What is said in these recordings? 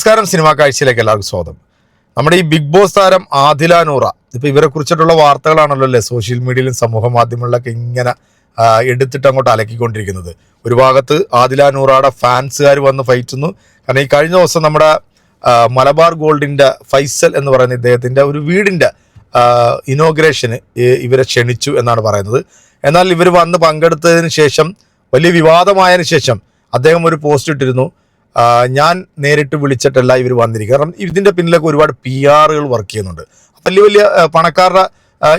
നമസ്കാരം സിനിമാ കാഴ്ചയിലേക്ക് എല്ലാവർക്കും സ്വാഗതം. നമ്മുടെ ഈ ബിഗ് ബോസ് താരം ആദില നൂറ ഇപ്പൊ ഇവരെ കുറിച്ചിട്ടുള്ള വാർത്തകളാണല്ലോ അല്ലേ? സോഷ്യൽ മീഡിയയിലും സമൂഹ മാധ്യമങ്ങളിലൊക്കെ ഇങ്ങനെ എടുത്തിട്ട് അങ്ങോട്ട് അലക്കിക്കൊണ്ടിരിക്കുന്നത്. ഒരു ഭാഗത്ത് ആദില നൂറയുടെ ഫാൻസുകാർ വന്ന് ഫൈറ്റുന്നു കാരണം ഈ കഴിഞ്ഞ ദിവസം നമ്മുടെ മലബാർ ഗോൾഡിന്റെ ഫൈസൽ എന്ന് പറയുന്ന ഇദ്ദേഹത്തിന്റെ ഒരു വീടിന്റെ ഇനോഗ്രേഷന് ഇവരെ ക്ഷണിച്ചു എന്നാണ് പറയുന്നത്. എന്നാൽ ഇവർ വന്ന് പങ്കെടുത്തതിന് ശേഷം വലിയ വിവാദമായതിനു ശേഷം അദ്ദേഹം ഒരു പോസ്റ്റ് ഇട്ടിരുന്നു. ഞാൻ നേരിട്ട് വിളിച്ചിട്ടല്ല ഇവർ വന്നിരിക്കുക കാരണം ഇതിന്റെ പിന്നിലൊക്കെ ഒരുപാട് പി ആറുകൾ വർക്ക് ചെയ്യുന്നുണ്ട്. വലിയ വലിയ പണക്കാരുടെ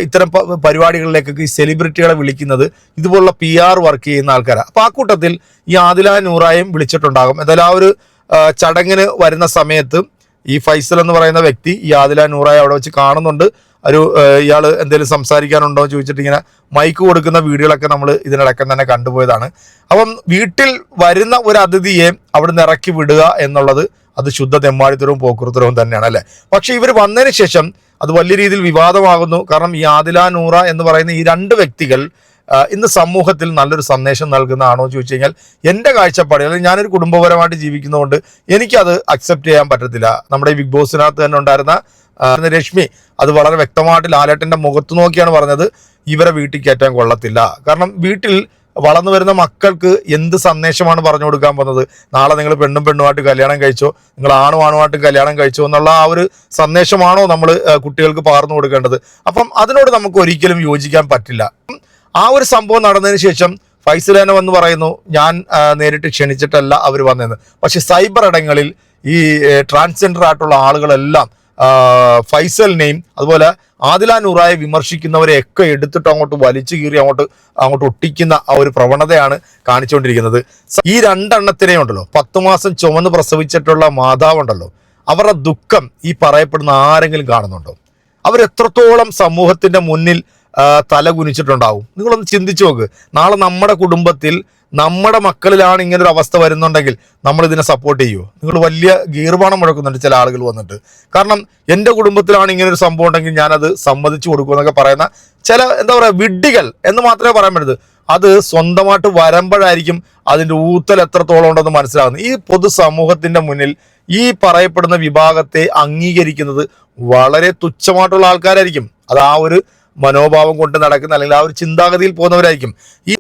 ഇത്തരം പരിപാടികളിലേക്കൊക്കെ ഈ സെലിബ്രിറ്റികളെ വിളിക്കുന്നത് ഇതുപോലുള്ള പി ആർ വർക്ക് ചെയ്യുന്ന ആൾക്കാരാണ് അപ്പോൾ ആ കൂട്ടത്തിൽ ഈ ആദില നൂറായും വിളിച്ചിട്ടുണ്ടാകും. എന്തായാലും ആ ഒരു ചടങ്ങിന് വരുന്ന സമയത്ത് ഈ ഫൈസൽ എന്ന് പറയുന്ന വ്യക്തി ഈ ആദില നൂറായി അവിടെ വെച്ച് കാണുന്നുണ്ട്. ഒരു ഇയാൾ എന്തെങ്കിലും സംസാരിക്കാനുണ്ടോ എന്ന് ചോദിച്ചിട്ട് ഇങ്ങനെ മൈക്ക് കൊടുക്കുന്ന വീഡിയോകളൊക്കെ നമ്മൾ ഇതിനടക്കം തന്നെ കണ്ടുപോയതാണ്. അപ്പം വീട്ടിൽ വരുന്ന ഒരു അതിഥിയെ അവിടുന്ന് ഇറക്കി വിടുക എന്നുള്ളത് അത് ശുദ്ധ തെമ്മാടിത്തരവും പോക്കുറുത്തരവും തന്നെയാണ് അല്ലേ? പക്ഷേ ഇവർ വന്നതിന് ശേഷം അത് വലിയ രീതിയിൽ വിവാദമാകുന്നു. കാരണം ഈ ആദില നൂറ എന്ന് പറയുന്ന ഈ രണ്ട് വ്യക്തികൾ ഇന്ന് സമൂഹത്തിൽ നല്ലൊരു സന്ദേശം നൽകുന്നതാണോ എന്ന് ചോദിച്ചു കഴിഞ്ഞാൽ എന്റെ കാഴ്ചപ്പാട് അല്ലെങ്കിൽ ഞാനൊരു കുടുംബപരമായിട്ട് ജീവിക്കുന്നതുകൊണ്ട് എനിക്കത് അക്സെപ്റ്റ് ചെയ്യാൻ പറ്റത്തില്ല. നമ്മുടെ ഈ ബിഗ് ബോസിനകത്ത് തന്നെ ഉണ്ടായിരുന്ന രശ്മി അത് വളരെ വ്യക്തമായിട്ട് ലാലേട്ടന്റെ മുഖത്ത് നോക്കിയാണ് പറഞ്ഞത്. ഇവരെ വീട്ടിൽ കയറ്റാൻ കൊള്ളത്തില്ല. കാരണം വീട്ടിൽ വളർന്നു വരുന്ന മക്കൾക്ക് എന്ത് സന്ദേശമാണ് പറഞ്ഞു കൊടുക്കാൻ പോകുന്നത്? നാളെ നിങ്ങൾ പെണ്ണും പെണ്ണുമായിട്ട് കല്യാണം കഴിച്ചോ? നിങ്ങൾ ആണു ആണുമായിട്ട് കല്യാണം കഴിച്ചോ? എന്നുള്ള ആ ഒരു സന്ദേശമാണോ നമ്മൾ കുട്ടികൾക്ക് പകർന്നു കൊടുക്കേണ്ടത്? അപ്പം അതിനോട് നമുക്ക് ഒരിക്കലും യോജിക്കാൻ പറ്റില്ല. ആ ഒരു സംഭവം നടന്നതിന് ശേഷം ഫൈസലേന വന്ന് പറയുന്നു ഞാൻ നേരിട്ട് ക്ഷണിച്ചിട്ടല്ല അവർ വന്നതെന്ന്. പക്ഷേ സൈബർ ഇടങ്ങളിൽ ഈ ട്രാൻസ്ജെൻഡർ ആയിട്ടുള്ള ആളുകളെല്ലാം ഫൈസലിനെയും അതുപോലെ ആദില നൂറായെ വിമർശിക്കുന്നവരെയൊക്കെ എടുത്തിട്ട് അങ്ങോട്ട് വലിച്ചു കീറി അങ്ങോട്ട് അങ്ങോട്ട് ഒട്ടിക്കുന്ന ആ ഒരു പ്രവണതയാണ് കാണിച്ചുകൊണ്ടിരിക്കുന്നത്. ഈ രണ്ടെണ്ണത്തിനെ ഉണ്ടല്ലോ പത്ത് മാസം ചുമന്ന് പ്രസവിച്ചിട്ടുള്ള മാതാവുണ്ടല്ലോ അവരുടെ ദുഃഖം ഈ പറയപ്പെടുന്ന ആരെങ്കിലും കാണുന്നുണ്ടോ? അവരെത്രത്തോളം സമൂഹത്തിന്റെ മുന്നിൽ തല കുനിച്ചിട്ടുണ്ടാവും നിങ്ങളൊന്ന് ചിന്തിച്ചു നോക്ക്. നാളെ നമ്മുടെ കുടുംബത്തിൽ നമ്മുടെ മക്കളിലാണ് ഇങ്ങനെ ഒരു അവസ്ഥ വരുന്നുണ്ടെങ്കിൽ നമ്മൾ ഇതിനെ സപ്പോർട്ട് ചെയ്യുമോ നിങ്ങൾ വലിയ ഗീർവാണം മുഴക്കുന്നുണ്ട് ചില ആളുകൾ വന്നിട്ട്. കാരണം എന്റെ കുടുംബത്തിലാണ് ഇങ്ങനെ ഒരു സംഭവം ഉണ്ടെങ്കിൽ ഞാനത് സമ്മതിച്ചു കൊടുക്കും എന്നൊക്കെ പറയുന്ന ചില എന്താ പറയുക വിഡ്ഢികൾ എന്ന് മാത്രമേ പറയാൻ പറ്റൂ അത് സ്വന്തമായിട്ട് വരുമ്പോഴായിരിക്കും അതിന്റെ ഊത്തൽ എത്രത്തോളം ഉണ്ടെന്ന് മനസ്സിലാകുന്നത്. ഈ പൊതുസമൂഹത്തിന്റെ മുന്നിൽ ഈ പറയപ്പെടുന്ന വിഭാഗത്തെ അംഗീകരിക്കുന്നത് വളരെ തുച്ഛമായിട്ടുള്ള ആൾക്കാരായിരിക്കും. അത് ആ ഒരു മനോഭാവം കൊണ്ട് നടക്കുന്ന അല്ലെങ്കിൽ ആ ഒരു ചിന്താഗതിയിൽ പോകുന്നവരായിരിക്കും. ഈ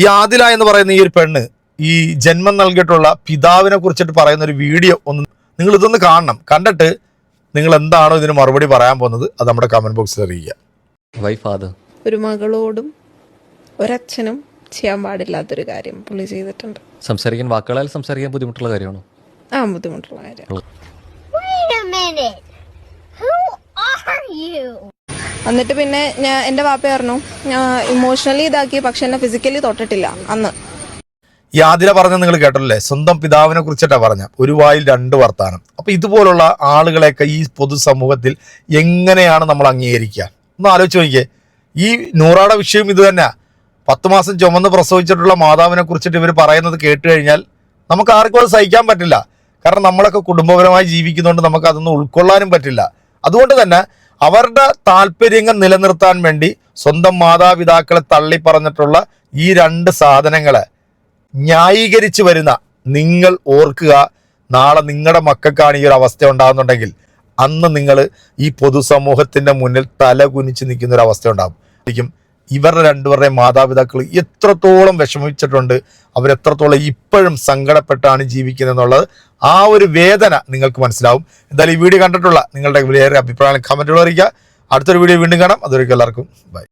ഈ ആദില എന്ന് പറയുന്ന ഈ ഒരു പെണ്ണ് ഈ ജന്മം നൽകിയിട്ടുള്ള പിതാവിനെ കുറിച്ചിട്ട് പറയുന്ന ഒരു വീഡിയോ ഒന്ന് നിങ്ങൾ ഇതൊന്ന് കാണണം. കണ്ടിട്ട് നിങ്ങൾ എന്താണോ ഇതിന് മറുപടി പറയാൻ പോകുന്നത് അത് നമ്മുടെ കമന്റ് ബോക്സിൽ അറിയിക്കുക. ഒരു മകളോടും ഒരച്ഛനും ചെയ്യാൻ പാടില്ലാത്തൊരു കാര്യം പുള്ളി ചെയ്തിട്ടുണ്ട്. സംസാരിക്കാൻ വാക്കുകളാൽ സംസാരിക്കാൻ ബുദ്ധിമുട്ടുള്ള കാര്യമാണോ? ആ ബുദ്ധിമുട്ടുള്ള കാര്യം. എന്നിട്ട് പിന്നെ ഞാൻ എന്റെ വാപ്പ പറഞ്ഞു ഞാൻ ഇമോഷണലി ഇതാക്കി പക്ഷെ എന്നെ ഫിസിക്കലി തൊട്ടിട്ടില്ല അന്ന്. ഈ ആതിര പറഞ്ഞ നിങ്ങൾ കേട്ടല്ലേ സ്വന്തം പിതാവിനെ കുറിച്ചിട്ടാ പറഞ്ഞ ഒരു വായിൽ രണ്ട് വർത്താനം. അപ്പൊ ഇതുപോലുള്ള ആളുകളെയൊക്കെ ഈ പൊതുസമൂഹത്തിൽ എങ്ങനെയാണ് നമ്മൾ അംഗീകരിക്കുക? ഒന്ന് ആലോചിച്ച് നോക്കിയേ. ഈ നൂറാടെ വിഷയം ഇത് തന്നെ പത്ത് മാസം ചുമന്ന് പ്രസവിച്ചിട്ടുള്ള മാതാവിനെ കുറിച്ചിട്ട് ഇവർ പറയുന്നത് കേട്ട് കഴിഞ്ഞാൽ നമുക്ക് ആർക്കും അത് സഹിക്കാൻ പറ്റില്ല. കാരണം നമ്മളൊക്കെ കുടുംബപരമായി ജീവിക്കുന്നതുകൊണ്ട് നമുക്ക് അതൊന്നും ഉൾക്കൊള്ളാനും പറ്റില്ല. അതുകൊണ്ട് തന്നെ അവരുടെ താല്പര്യങ്ങൾ നിലനിർത്താൻ വേണ്ടി സ്വന്തം മാതാപിതാക്കളെ തള്ളി പറഞ്ഞിട്ടുള്ള ഈ രണ്ട് സാധനങ്ങളെ ന്യായീകരിച്ചു വരുന്ന നിങ്ങൾ ഓർക്കുക. നാളെ നിങ്ങളുടെ മക്കൾക്കാണ് ഈ ഒരു അവസ്ഥ ഉണ്ടാകുന്നുണ്ടെങ്കിൽ അന്ന് നിങ്ങൾ ഈ പൊതുസമൂഹത്തിന്റെ മുന്നിൽ തല കുനിച്ച് നിൽക്കുന്ന ഒരു അവസ്ഥ ഉണ്ടാകും. ഇവരുടെ രണ്ടുപേരുടെയും മാതാപിതാക്കൾ എത്രത്തോളം വിഷമിച്ചിട്ടുണ്ട് അവരെത്രത്തോളം ഇപ്പോഴും സങ്കടപ്പെട്ടാണ് ജീവിക്കുന്നത് എന്നുള്ളത് ആ ഒരു വേദന നിങ്ങൾക്ക് മനസ്സിലാവും. എന്തായാലും ഈ വീഡിയോ കണ്ടിട്ടുള്ള നിങ്ങളുടെ വിലയേറെ അഭിപ്രായങ്ങൾ കമന്റുകൾ അറിയിക്കുക. അടുത്തൊരു വീഡിയോ വീണ്ടും കാണാം. അതൊരിക്കും എല്ലാവർക്കും ബൈ.